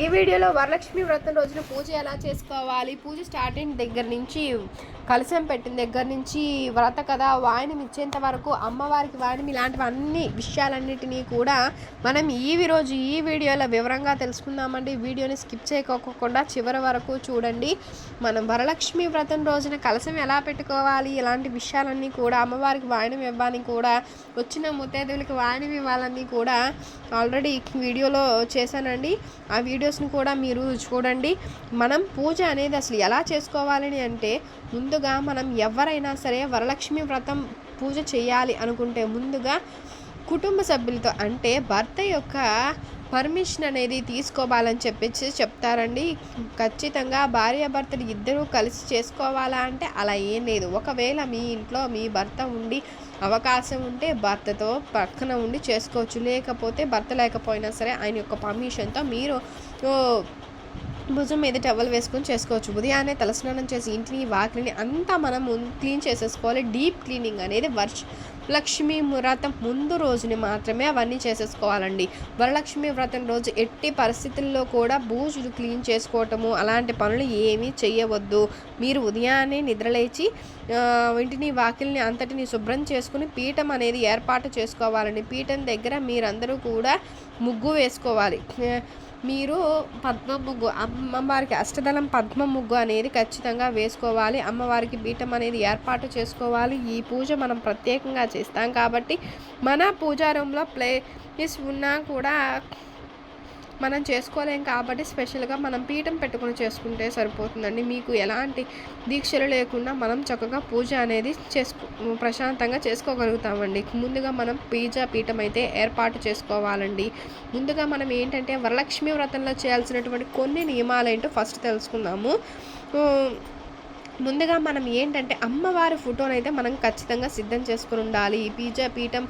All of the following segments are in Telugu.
ఈ వీడియోలో వరలక్ష్మి వ్రతం రోజున పూజ ఎలా చేసుకోవాలి? పూజ స్టార్టింగ్ దగ్గర నుంచి కలశం పెట్టిన దగ్గర నుంచి వ్రత కథ వాయినం ఇచ్చేంత వరకు అమ్మవారికి వాయినం ఇలాంటివి అన్ని విషయాలన్నిటినీ కూడా మనం ఈ రోజు ఈ వీడియోలో వివరంగా తెలుసుకుందామండి. వీడియోని స్కిప్ చేయకోకుండా చివరి వరకు చూడండి. మనం వరలక్ష్మి వ్రతం రోజున కలశం ఎలా పెట్టుకోవాలి? ఇలాంటి విషయాలన్నీ కూడా అమ్మవారికి వాయినం ఇవ్వాలని కూడా వచ్చిన ముత్తైదువులకి వాయినం ఇవ్వాలని కూడా ఆల్రెడీ వీడియోలో చేశానండి. ఆ వీడియో వీడియోస్ని కూడా మీరు చూడండి. మనం పూజ అనేది అసలు ఎలా చేసుకోవాలని అంటే ముందుగా మనం ఎవరైనా సరే వరలక్ష్మి వ్రతం పూజ చేయాలి అనుకుంటే ముందుగా కుటుంబ సభ్యులతో అంటే భర్త యొక్క పర్మిషన్ అనేది తీసుకోవాలని చెప్పేసి చెప్తారండి. ఖచ్చితంగా భార్యాభర్తలు ఇద్దరూ కలిసి చేసుకోవాలా అంటే అలా ఏం లేదు. ఒకవేళ మీ ఇంట్లో మీ భర్త ఉండి అవకాశం ఉంటే భర్తతో పక్కన ఉండి చేసుకోవచ్చు. లేకపోతే భర్త లేకపోయినా సరే ఆయన యొక్క పర్మిషన్తో మీరు భుజం మీద టవల్ వేసుకొని చేసుకోవచ్చు. ఉదయాన్నే తలస్నానం చేసి ఇంటిని వాకిలిని అంతా మనం క్లీన్ చేసేసుకోవాలి. డీప్ క్లీనింగ్ అనేది వర్ష లక్ష్మీ వ్రతం ముందు రోజుని మాత్రమే అవన్నీ చేసేసుకోవాలండి. వరలక్ష్మి వ్రతం రోజు ఎట్టి పరిస్థితుల్లో కూడా బూజులు క్లీన్ చేసుకోవటము అలాంటి పనులు ఏమీ చేయవద్దు మీరు ఉదయాన్నే నిద్రలేచి ఇంటిని వాకిల్ని అంతటిని శుభ్రం చేసుకుని పీఠం అనేది ఏర్పాటు చేసుకోవాలండి. పీఠం దగ్గర మీరందరూ కూడా ముగ్గు వేసుకోవాలి. మీరు పద్మ ముగ్గు అమ్మవారికి అష్టదళం పద్మ ముగ్గు అనేది ఖచ్చితంగా వేసుకోవాలి. అమ్మవారికి పీఠం అనేది ఏర్పాటు చేసుకోవాలి. ఈ పూజ మనం ప్రత్యేకంగా చేస్తాం కాబట్టి మన పూజారంలో ప్లేస్ ఉన్నా కూడా మనం చేసుకోలేం కాబట్టి స్పెషల్గా మనం పీఠం పెట్టుకుని చేసుకుంటే సరిపోతుందండి. మీకు ఎలాంటి దీక్షలు లేకుండా మనం చక్కగా పూజ అనేది చేసుకో ప్రశాంతంగా చేసుకోగలుగుతామండి. ముందుగా మనం పూజ పీఠం అయితే ఏర్పాటు చేసుకోవాలండి. ముందుగా మనం ఏంటంటే వరలక్ష్మి వ్రతంలో చేయాల్సినటువంటి కొన్ని నియమాలు ఏంటో ఫస్ట్ తెలుసుకుందాము. ముందుగా మనం ఏంటంటే అమ్మవారి ఫోటోనైతే మనం ఖచ్చితంగా సిద్ధం చేసుకుని ఉండాలి. ఈ పీఠం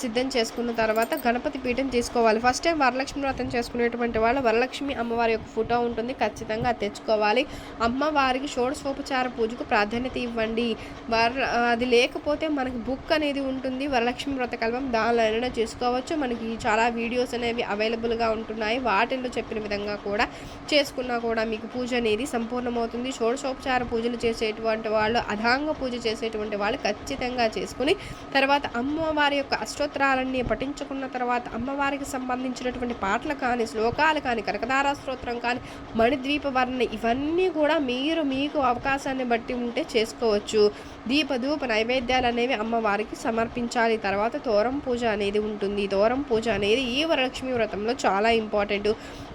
సిద్ధం చేసుకున్న తర్వాత గణపతి పీఠం తీసుకోవాలి. ఫస్ట్ టైం వరలక్ష్మి వ్రతం చేసుకునేటువంటి వాళ్ళు వరలక్ష్మి అమ్మవారి యొక్క ఫోటో ఉంటుంది. ఖచ్చితంగా తెచ్చుకోవాలి. అమ్మవారికి షోడశోపచార పూజకు ప్రాధాన్యత ఇవ్వండి. వర అది లేకపోతే మనకి బుక్ అనేది ఉంటుంది. వరలక్ష్మి వ్రత కల్పం దానిలో చేసుకోవచ్చు. మనకి చాలా వీడియోస్ అనేవి అవైలబుల్గా ఉంటున్నాయి. వాటిల్లో చెప్పిన విధంగా కూడా చేసుకున్నా కూడా మీకు పూజ అనేది సంపూర్ణమవుతుంది. షోడశోపచార పూజలు చేసేటువంటి వాళ్ళు అధాంగ పూజ చేసేటువంటి వాళ్ళు ఖచ్చితంగా చేసుకుని తర్వాత అమ్మవారి యొక్క అష్టోత్తరాలన్నీ పఠించుకున్న తర్వాత అమ్మవారికి సంబంధించినటువంటి పాటలు కానీ శ్లోకాలు కానీ కనకదారా స్తోత్రం కానీ మణిద్వీప వర్ణ ఇవన్నీ కూడా మీరు మీకు అవకాశాన్ని బట్టి ఉంటే చేసుకోవచ్చు. దీపధూప నైవేద్యాలు అనేవి అమ్మవారికి సమర్పించాలి. తర్వాత తోరం పూజ అనేది ఉంటుంది. తోరం పూజ అనేది ఈ వరలక్ష్మి వ్రతంలో చాలా ఇంపార్టెంట్.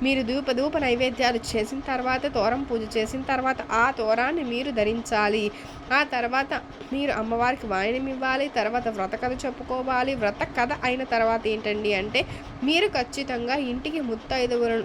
మీరు ధూప ధూప నైవేద్యాలు చేసిన తర్వాత తోరం పూజ చేసిన తర్వాత ఆ తోరాన్ని మీరు ధరించాలి. ఆ తర్వాత మీరు అమ్మవారికి వాయనం ఇవ్వాలి. తర్వాత వ్రత కథ చెప్పుకోవాలి. వ్రత కథ అయిన తర్వాత ఏంటండి అంటే మీరు ఖచ్చితంగా ఇంటికి ముత్తైదువులు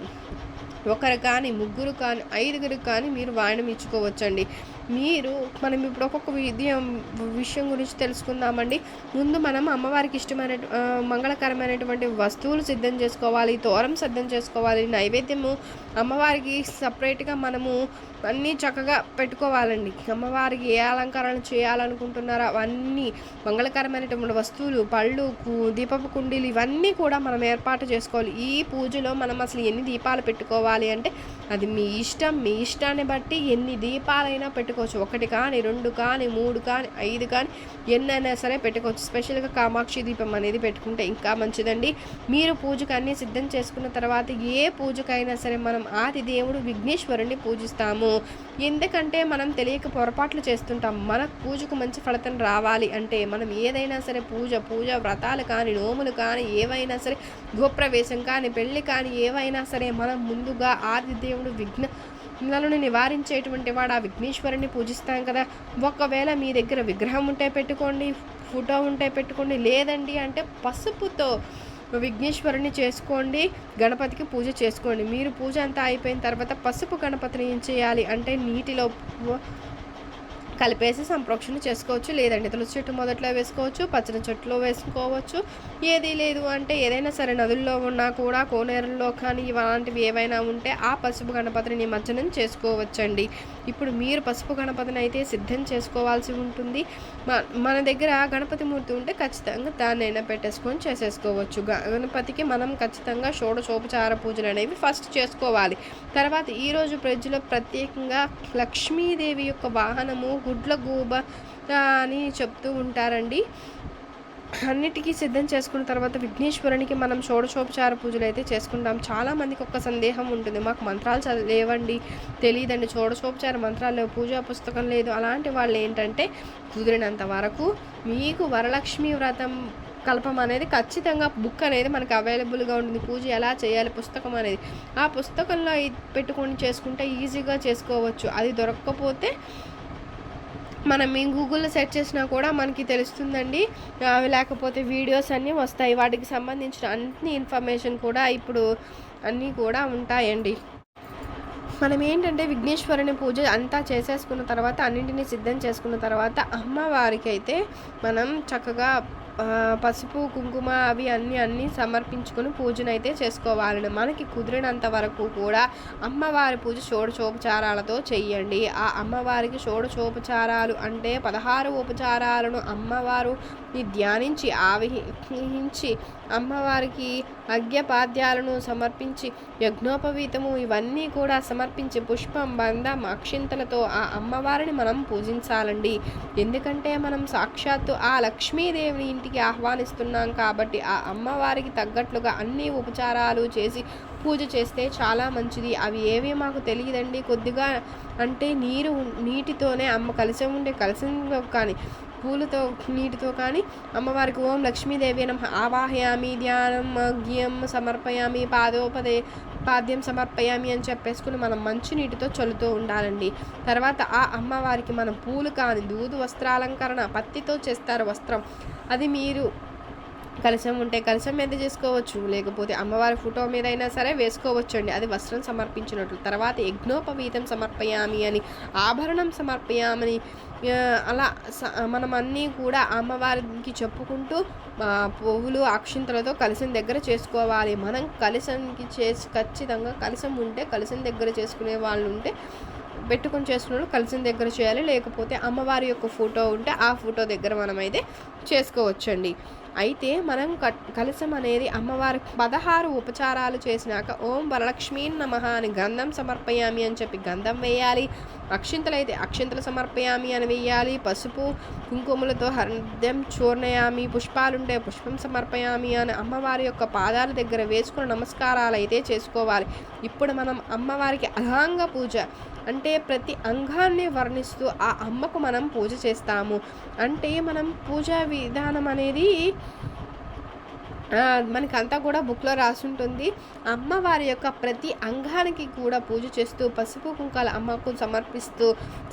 ఒకరు కానీ ముగ్గురు కానీ ఐదుగురు కానీ మీరు వాయనం ఇచ్చుకోవచ్చండి. మీరు మనం ఇప్పుడు ఒక్కొక్క విద్యం విషయం గురించి తెలుసుకుందామండి. ముందు మనం అమ్మవారికి ఇష్టమైన మంగళకరమైనటువంటి వస్తువులు సిద్ధం చేసుకోవాలి తోరం సిద్ధం చేసుకోవాలి నైవేద్యము అమ్మవారికి సపరేట్గా మనము అన్నీ చక్కగా పెట్టుకోవాలండి. అమ్మవారికి ఏ అలంకరణ చేయాలనుకుంటున్నారో అవన్నీ మంగళకరమైనటువంటి వస్తువులు పళ్ళు కు- దీపపు కుండీలు ఇవన్నీ కూడా మనం ఏర్పాటు చేసుకోవాలి. ఈ పూజలో మనం అసలు ఎన్ని దీపాలు పెట్టుకోవాలి అంటే అది మీ ఇష్టం. మీ ఇష్టాన్ని బట్టి ఎన్ని దీపాలైనా పెట్టుకోవచ్చు. ఒకటి కానీ రెండు కానీ మూడు కానీ ఐదు కానీ ఎన్నైనా సరే పెట్టుకోవచ్చు. స్పెషల్గా కామాక్షి దీపం అనేది పెట్టుకుంటే ఇంకా మంచిదండి. మీరు పూజకు అన్నీ సిద్ధం చేసుకున్న తర్వాత ఏ పూజకైనా సరే మనం ఆది దేవుడు విఘ్నేశ్వరుణ్ణి పూజిస్తాము. ఎందుకంటే మనం తెలియక పొరపాట్లు చేస్తుంటాం. మన పూజకు మంచి ఫలితం రావాలి అంటే మనం ఏదైనా సరే పూజ పూజ వ్రతాలు కానీ నోములు కానీ ఏవైనా సరే గృహప్రవేశం కానీ పెళ్ళి కానీ ఏవైనా సరే మనం ముందుగా ఆది దేవుడు విఘ్న లను నివారించేటువంటి వాడు ఆ విఘ్నేశ్వరుని పూజిస్తాం కదా. ఒకవేళ మీ దగ్గర విగ్రహం ఉంటే పెట్టుకోండి ఫోటో ఉంటే పెట్టుకోండి లేదండి అంటే పసుపుతో విఘ్నేశ్వరుని చేసుకోండి గణపతికి పూజ చేసుకోండి. మీరు పూజ అంతా అయిపోయిన తర్వాత పసుపు గణపతిని ఏం చేయాలి? అంటే నీటిలో కలిపేసి సంప్రోక్షణ చేసుకోవచ్చు. లేదంటే తులసి చెట్టు మొదట్లో వేసుకోవచ్చు పచ్చని చెట్టులో వేసుకోవచ్చు. ఏది లేదు అంటే ఏదైనా సరే నదుల్లో ఉన్నా కూడా కోనేరుల్లో కానీ ఇలాంటివి ఏవైనా ఉంటే ఆ పసుపు గణపతిని నిమజ్జనం చేసుకోవచ్చండి. ఇప్పుడు మీరు పసుపు గణపతిని అయితే సిద్ధం చేసుకోవాల్సి ఉంటుంది. మన దగ్గర గణపతి మూర్తి ఉంటే ఖచ్చితంగా దాన్నైనా పెట్టేసుకొని చేసేసుకోవచ్చు. గణపతికి మనం ఖచ్చితంగా షోడశోపచార పూజలు అనేవి ఫస్ట్ చేసుకోవాలి. తర్వాత ఈరోజు ప్రజలు ప్రత్యేకంగా లక్ష్మీదేవి యొక్క వాహనము గుడ్ల గూబ అని చెప్తూ ఉంటారండి. అన్నిటికీ సిద్ధం చేసుకున్న తర్వాత విఘ్నేశ్వరునికి మనం షోడశోపచార పూజలు అయితే చేసుకుంటాం. చాలామందికి ఒక సందేహం ఉంటుంది. మాకు మంత్రాలు లేవండి. తెలియదండి షోడశోపచార మంత్రాలు లేవు. పూజా పుస్తకం లేదు. అలాంటి వాళ్ళు ఏంటంటే కుదిరినంత వరకు మీకు వరలక్ష్మి వ్రతం కల్పం అనేది ఖచ్చితంగా బుక్ అనేది మనకు అవైలబుల్గా ఉంటుంది. పూజ ఎలా చేయాలి? పుస్తకం అనేది. ఆ పుస్తకంలో పెట్టుకొని చేసుకుంటే ఈజీగా చేసుకోవచ్చు. అది దొరకకపోతే మనం గూగుల్లో సెర్చ్ చేసినా కూడా మనకి తెలుస్తుందండి. అవి లేకపోతే వీడియోస్ అన్నీ వస్తాయి. వాటికి సంబంధించిన అన్ని ఇన్ఫర్మేషన్ కూడా ఇప్పుడు అన్నీ కూడా ఉంటాయండి. మనం ఏంటంటే విఘ్నేశ్వరుని పూజ అంతా చేసేసుకున్న తర్వాత అన్నింటినీ సిద్ధం చేసుకున్న తర్వాత అమ్మవారికి అయితే మనం చక్కగా పసుపు కుంకుమ అవి అన్నీ అన్నీ సమర్పించుకొని పూజనైతే చేసుకోవాలని మనకి కుదిరినంత వరకు కూడా అమ్మవారి పూజ షోడచోపచారాలతో చెయ్యండి. ఆ అమ్మవారికి షోడచోపచారాలు అంటే పదహారు ఉపచారాలను అమ్మవారు ధ్యానించి ఆవిహించి అమ్మవారికి అగ్యపాద్యాలను సమర్పించి యజ్ఞోపవీతము ఇవన్నీ కూడా సమర్పించి పుష్పం బంధం అక్షింతలతో ఆ అమ్మవారిని మనం పూజించాలండి. ఎందుకంటే మనం సాక్షాత్తు ఆ లక్ష్మీదేవిని ఇంటికి ఆహ్వానిస్తున్నాం కాబట్టి ఆ అమ్మవారికి తగ్గట్లుగా అన్ని ఉపచారాలు చేసి పూజ చేస్తే చాలా మంచిది. అవి ఏవి మాకు తెలియదండి. కొద్దిగా అంటే నీరు నీటితోనే అమ్మ కలిసి ఉండే కలిసి కానీ పూలతో నీటితో కానీ అమ్మవారికి ఓం లక్ష్మీదేవి నమ. ఆవాహయామి ధ్యానం జ్ఞం సమర్పయామి పాదోపదే పాద్యం సమర్పయామి అని చెప్పేసుకుని మనం మంచి నీటితో చల్లుతూ ఉండాలండి. తర్వాత ఆ అమ్మవారికి మనం పూలు కానీ దూదు వస్త్రాలంకరణ పత్తితో చేస్తారు వస్త్రం. అది మీరు కలశం ఉంటే కలశం మీద చేసుకోవచ్చు. లేకపోతే అమ్మవారి ఫోటో మీద అయినా సరే వేసుకోవచ్చండి. అది వస్త్రం సమర్పించినట్లు. తర్వాత యజ్ఞోపవీతం సమర్పయామి అని ఆభరణం సమర్పయామని అలా మనం అన్నీ కూడా అమ్మవారికి చెప్పుకుంటూ పువ్వులు అక్షింతలతో కలిసిన దగ్గర చేసుకోవాలి. మనం కలిసంకి చేసి ఖచ్చితంగా కలిసం ఉంటే కలిసిన దగ్గర చేసుకునే వాళ్ళు ఉంటే పెట్టుకొని చేసుకున్న కలిసిన దగ్గర చేయాలి. లేకపోతే అమ్మవారి యొక్క ఫోటో ఉంటే ఆ ఫోటో దగ్గర మనం అయితే చేసుకోవచ్చండి. అయితే మనం కలసం అనేది అమ్మవారి పదహారు ఉపచారాలు చేసినాక ఓం వరలక్ష్మీ నమ అని గంధం సమర్పయామి అని చెప్పి గంధం వేయాలి. అక్షింతలు అయితే అక్షింతలు సమర్పయామి అని వేయాలి. పసుపు కుంకుమలతో హృదయం చూర్ణయామి. పుష్పాలుంటే పుష్పం సమర్పయామి అని అమ్మవారి యొక్క పాదాల దగ్గర వేసుకుని నమస్కారాలు అయితే చేసుకోవాలి. ఇప్పుడు మనం అమ్మవారికి అలాంగ పూజ అంటే ప్రతి అంగాన్ని వర్ణిస్తూ ఆ అమ్మకు మనం పూజ చేస్తాము. అంటే మనం పూజా విధానం అనేది మనకంతా కూడా బుక్లో రాసుంటుంది. అమ్మవారి యొక్క ప్రతి అంగానికి కూడా పూజ చేస్తూ పసుపు కుంకాల అమ్మకు సమర్పిస్తూ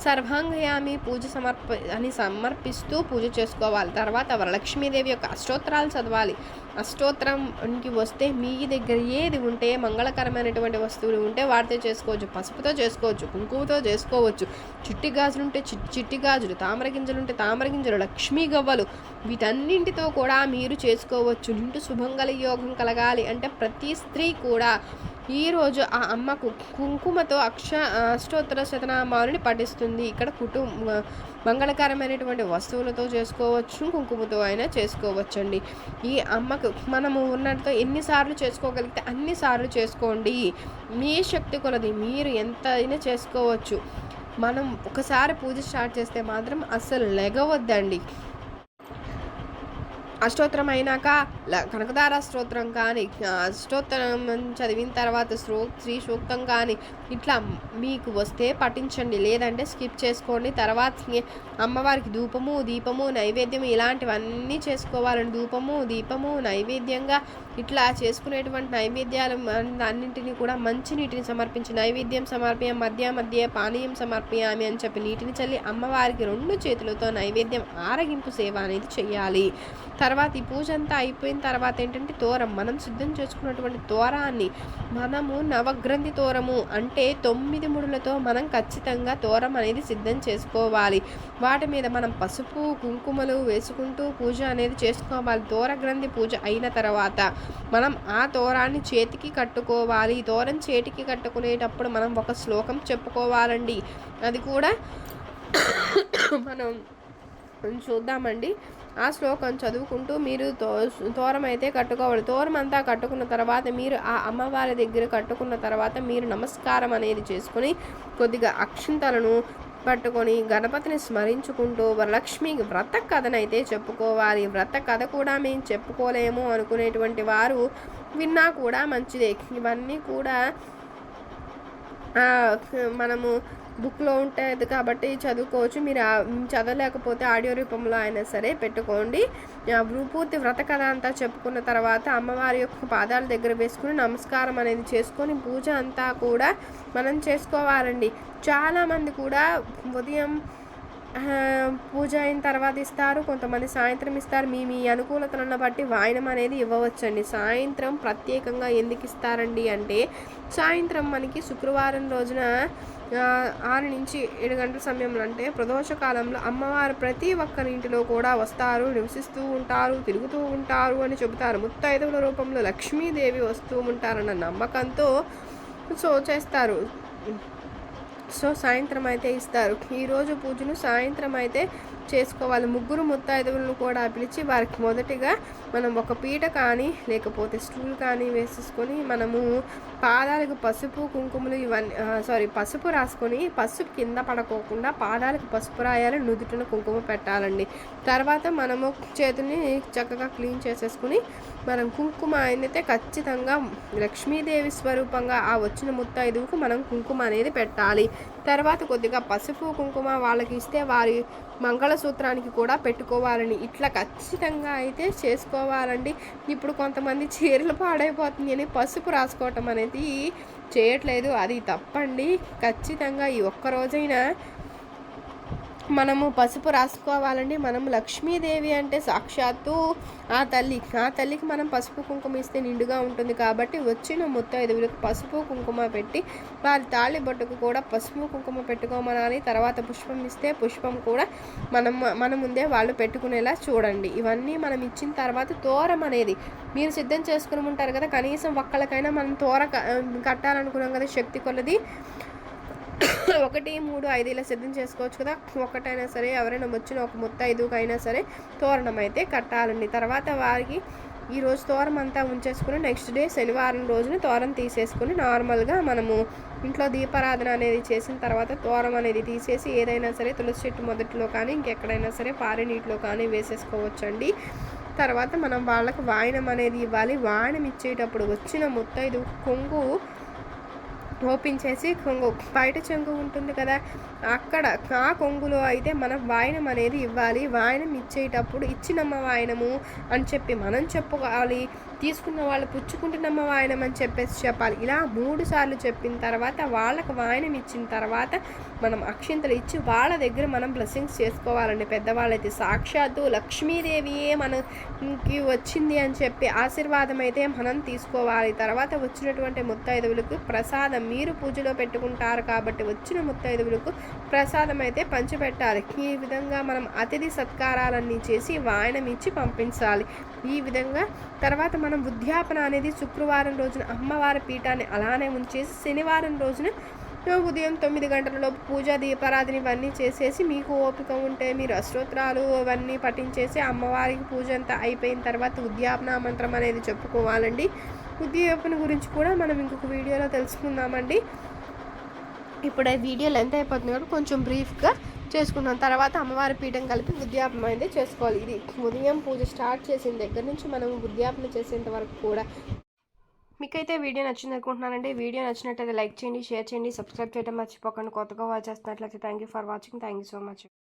సర్వాంగయామి పూజ సమర్ప అని సమర్పిస్తూ పూజ చేసుకోవాలి. తర్వాత వరలక్ష్మీదేవి యొక్క అష్టోత్తరాలు చదవాలి. అష్టోత్తరంకి వస్తే మీ దగ్గర ఏది ఉంటే మంగళకరమైనటువంటి వస్తువులు ఉంటే వాటితో చేసుకోవచ్చు. పసుపుతో చేసుకోవచ్చు కుంకుమతో చేసుకోవచ్చు. చిట్టి గాజులు ఉంటే చిట్టి గాజులు తామర గింజలు ఉంటే తామర గింజలు లక్ష్మీ గవ్వలు వీటన్నింటితో కూడా మీరు చేసుకోవచ్చు. నిండు శుభంగల యోగం కలగాలి అంటే ప్రతి స్త్రీ కూడా ఈరోజు ఆ అమ్మకు కుంకుమతో అక్ష అష్టోత్తర శతనామాలని పఠిస్తుంది. ఇక్కడ కుటుంబ మంగళకరమైనటువంటి వస్తువులతో చేసుకోవచ్చు కుంకుమతో అయినా చేసుకోవచ్చండి. ఈ అమ్మకు మనము ఉన్నట్టు ఎన్నిసార్లు చేసుకోగలిగితే అన్నిసార్లు చేసుకోండి. మీ శక్తి కొలది మీరు ఎంత అయినా చేసుకోవచ్చు. మనం ఒకసారి పూజ స్టార్ట్ చేస్తే మాత్రం అస్సలు లెగవద్దండి. అష్టోత్తరం అయినాక కనకదార స్తోత్రం కానీ అష్టోత్తరం చదివిన తర్వాత శ్రో శ్రీ సూక్తం కానీ ఇట్లా మీకు వస్తే పఠించండి. లేదంటే స్కిప్ చేసుకోండి. తర్వాత అమ్మవారికి ధూపము దీపము నైవేద్యం ఇలాంటివన్నీ చేసుకోవాలండి. ధూపము దీపము నైవేద్యంగా ఇట్లా చేసుకునేటువంటి నైవేద్యాలు అన్నింటినీ కూడా మంచి నీటిని సమర్పించి నైవేద్యం సమర్పయం మధ్య మధ్య పానీయం సమర్పయామి అని చెప్పి నీటిని చల్లి అమ్మవారికి రెండు చేతులతో నైవేద్యం ఆరగింపు సేవ అనేది చేయాలి. తర్వాత ఈ పూజ అంతా అయిపోయిన తర్వాత ఏంటంటే తోరం మనం సిద్ధం చేసుకున్నటువంటి తోరాన్ని మనము నవగ్రంథి తోరము అంటే తొమ్మిది ముడులతో మనం ఖచ్చితంగా తోరం అనేది సిద్ధం చేసుకోవాలి. వాటి మీద మనం పసుపు కుంకుమలు వేసుకుంటూ పూజ అనేది చేసుకోవాలి. తోర గ్రంథి పూజ అయిన తర్వాత మనం ఆ తోరాన్ని చేతికి కట్టుకోవాలి. తోరం చేతికి కట్టుకునేటప్పుడు మనం ఒక శ్లోకం చెప్పుకోవాలండి. అది కూడా మనం చూద్దామండి. ఆ శ్లోకం చదువుకుంటూ మీరు తో తోరం అయితే కట్టుకోవాలి. తోరం అంతా కట్టుకున్న తర్వాత మీరు ఆ అమ్మవారి దగ్గర కట్టుకున్న తర్వాత మీరు నమస్కారం అనేది చేసుకొని కొద్దిగా అక్షింతలను పట్టుకొని గణపతిని స్మరించుకుంటూ వరలక్ష్మి వ్రత కథనైతే చెప్పుకోవాలి. వ్రత కథ కూడా మేము చెప్పుకోలేము అనుకునేటువంటి వారు విన్నా కూడా మంచిదే. ఇవన్నీ కూడా మనము బుక్లో ఉంటుంది కాబట్టి చదువుకోవచ్చు. మీరు చదవలేకపోతే ఆడియో రూపంలో అయినా సరే పెట్టుకోండి. పూర్తి వ్రత కథ అంతా చెప్పుకున్న తర్వాత అమ్మవారి యొక్క పాదాల దగ్గర వేసుకుని నమస్కారం అనేది చేసుకొని పూజ అంతా కూడా మనం చేసుకోవాలండి. చాలామంది కూడా ఉదయం పూజ అయిన తర్వాత ఇస్తారు కొంతమంది సాయంత్రం ఇస్తారు. మీ మీ అనుకూలతలను బట్టి వాయనం అనేది ఇవ్వవచ్చండి. సాయంత్రం ప్రత్యేకంగా ఎందుకు ఇస్తారండి అంటే సాయంత్రం మనకి శుక్రవారం రోజున ఆరు నుంచి ఏడు గంటల సమయంలో అంటే ప్రదోష కాలంలో అమ్మవారు ప్రతి ఒక్కరింటిలో కూడా వస్తారు నివసిస్తూ ఉంటారు తిరుగుతూ ఉంటారు అని చెబుతారు. ముత్తైదవుల రూపంలో లక్ష్మీదేవి వస్తూ ఉంటారన్న నమ్మకంతో సో చేస్తారు. సో సాయంత్రం అయితే ఇస్తారు. ఈరోజు పూజను సాయంత్రం అయితే చేసుకోవాలి. ముగ్గురు ముత్తైదువులను కూడా పిలిచి వారికి మొదటిగా మనం ఒక పీట కానీ లేకపోతే స్టూల్ కానీ వేసేసుకొని మనము పాదాలకు పసుపు కుంకుమలు ఇవన్నీ సారీ పసుపు రాసుకొని పసుపు కింద పడకోకుండా పాదాలకు పసుపు రాయాలి నుదుటిన కుంకుమ పెట్టాలండి. తర్వాత మనము చేతుల్ని చక్కగా క్లీన్ చేసేసుకుని మనం కుంకుమ అయితే ఖచ్చితంగా లక్ష్మీదేవి స్వరూపంగా ఆ వచ్చిన ముత్తైదువుకు మనం కుంకుమ అనేది పెట్టాలి. తర్వాత కొద్దిగా పసుపు కుంకుమ వాళ్ళకి ఇస్తే వారి మంగళసూత్రానికి కూడా పెట్టుకోవాలని. ఇట్లా ఖచ్చితంగా అయితే చేసుకోవాలండి. ఇప్పుడు కొంతమంది చీరలు పాడైపోతుంది అని పసుపు రాసుకోవటం అనేది చేయట్లేదు. అది తప్పండి. ఖచ్చితంగా ఈ ఒక్క రోజైనా మనము పసుపు రాసుకోవాలండి. మనం లక్ష్మీదేవి అంటే సాక్షాత్తు ఆ తల్లి. ఆ తల్లికి మనం పసుపు కుంకుమ ఇస్తే నిండుగా ఉంటుంది కాబట్టి వచ్చిన ముత్తైదువులకు పసుపు కుంకుమ పెట్టి వారి తాళి బొట్టుకు కూడా పసుపు కుంకుమ పెట్టుకోమనాలి. తర్వాత పుష్పం ఇస్తే పుష్పం కూడా మనం మన ముందే వాళ్ళు పెట్టుకునేలా చూడండి. ఇవన్నీ మనం ఇచ్చిన తర్వాత తోరం అనేది మీరు సిద్ధం చేసుకుని ఉంటారు కదా కనీసం ఒక్కళ్ళకైనా మనం తోర కట్టాలనుకున్నాం కదా శక్తి కొలది. ఒకటి మూడు ఐదు ఇలా సిద్ధం చేసుకోవచ్చు కదా. ఒకటైనా సరే ఎవరైనా వచ్చిన ఒక ముత్త ఐదుకైనా సరే తోరణం అయితే కట్టాలండి. తర్వాత వారికి ఈ రోజు తోరం అంతా ఉంచేసుకుని నెక్స్ట్ డే శనివారం రోజున తోరం తీసేసుకుని నార్మల్గా మనము ఇంట్లో దీపారాధన అనేది చేసిన తర్వాత తోరం అనేది తీసేసి ఏదైనా సరే తులసి చెట్టు మొదట్లో కానీ ఇంకెక్కడైనా సరే పారే నీటిలో కానీ వేసేసుకోవచ్చండి. తర్వాత మనం వాళ్ళకి వాయనం అనేది ఇవ్వాలి. వాయనం ఇచ్చేటప్పుడు వచ్చిన ముత్తైదు కొంగు ఓపెన్ చేసి కొంగు బయట చెంగు ఉంటుంది కదా అక్కడ ఆ కొంగులో అయితే మనం వాయనం అనేది ఇవ్వాలి. వాయనం ఇచ్చేటప్పుడు ఇచ్చినమ్మ వాయనము అని చెప్పి మనం చెప్పుకోవాలి. తీసుకున్న వాళ్ళు పుచ్చుకుంటున్నమ్మ వాయనం అని చెప్పేసి చెప్పాలి. ఇలా మూడు సార్లు చెప్పిన తర్వాత వాళ్ళకు వాయనం ఇచ్చిన తర్వాత మనం అక్షింతలు ఇచ్చి వాళ్ళ దగ్గర మనం బ్లెస్సింగ్స్ చేసుకోవాలండి. పెద్దవాళ్ళైతే సాక్షాత్తు లక్ష్మీదేవియే మనకి వచ్చింది అని చెప్పి ఆశీర్వాదం అయితే మనం తీసుకోవాలి. తర్వాత వచ్చినటువంటి ముత్తైదువులకు ప్రసాదం మీరు పూజలో పెట్టుకుంటారు కాబట్టి వచ్చిన ముత్తైదువులకు ప్రసాదం అయితే పంచిపెట్టాలి. ఈ విధంగా మనం అతిథి సత్కారాలన్నీ చేసి వాయనం ఇచ్చి పంపించాలి. ఈ విధంగా తర్వాత మనం ఉద్యాపన అనేది శుక్రవారం రోజున అమ్మవారి పీఠాన్ని అలానే ఉంచేసి శనివారం రోజున ఉదయం తొమ్మిది గంటలలోపు పూజ దీపారాధన ఇవన్నీ చేసేసి మీకు ఓపిక ఉంటే మీరు అశ్రోత్రాలు అవన్నీ పఠించేసి అమ్మవారికి పూజ అంతా అయిపోయిన తర్వాత ఉద్యాపన మంత్రం అనేది చెప్పుకోవాలండి. ఉద్యాపన గురించి కూడా మనం ఇంకొక వీడియోలో తెలుసుకుందామండి. ఇప్పుడు ఆ వీడియో లెంత్ అయిపోతుంది కాబట్టి కొంచెం బ్రీఫ్గా చేసుకున్నాం. తర్వాత అమ్మవారి పీఠం కలిపి ఉద్యాపనం అయితే చేసుకోవాలి. ఇది ఉదయం పూజ స్టార్ట్ చేసిన దగ్గర నుంచి మనం ఉద్యాపన చేసేంత వరకు కూడా. మీకైతే వీడియో నచ్చింది అనుకుంటున్నానండి. వీడియో నచ్చినట్లయితే లైక్ చేయండి షేర్ చేయండి సబ్స్క్రైబ్ చేయడం మర్చిపోకండి. కొత్తగా వాచ్ చేస్తున్నట్లయితే thank you for watching thank you so much